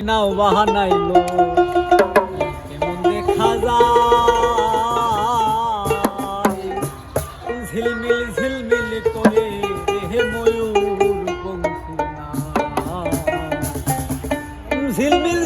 নাও বাহানাইলো কেমন দেখা যায়? ঝিলমিল ঝিলমিল করে রেহে ময়ূর পঙ্খী না ঝিলমিল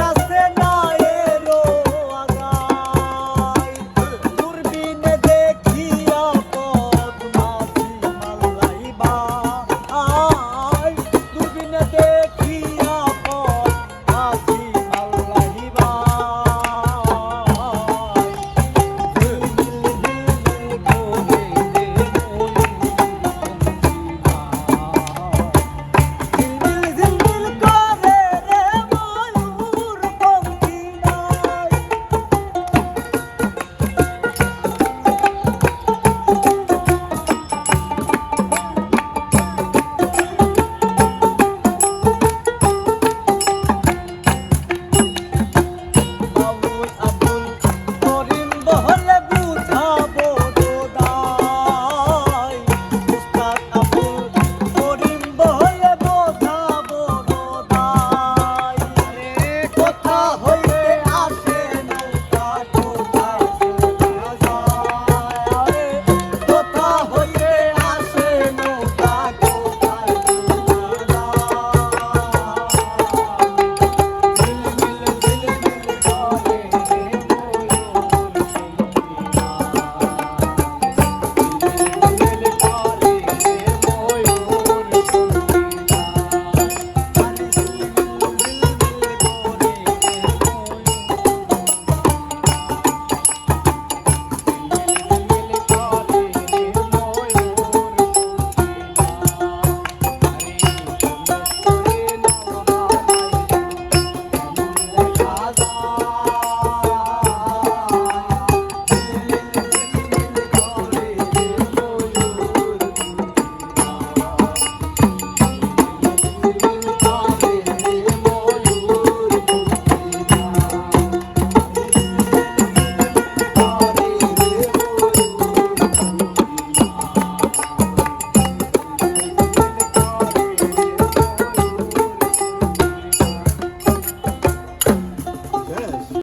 আছে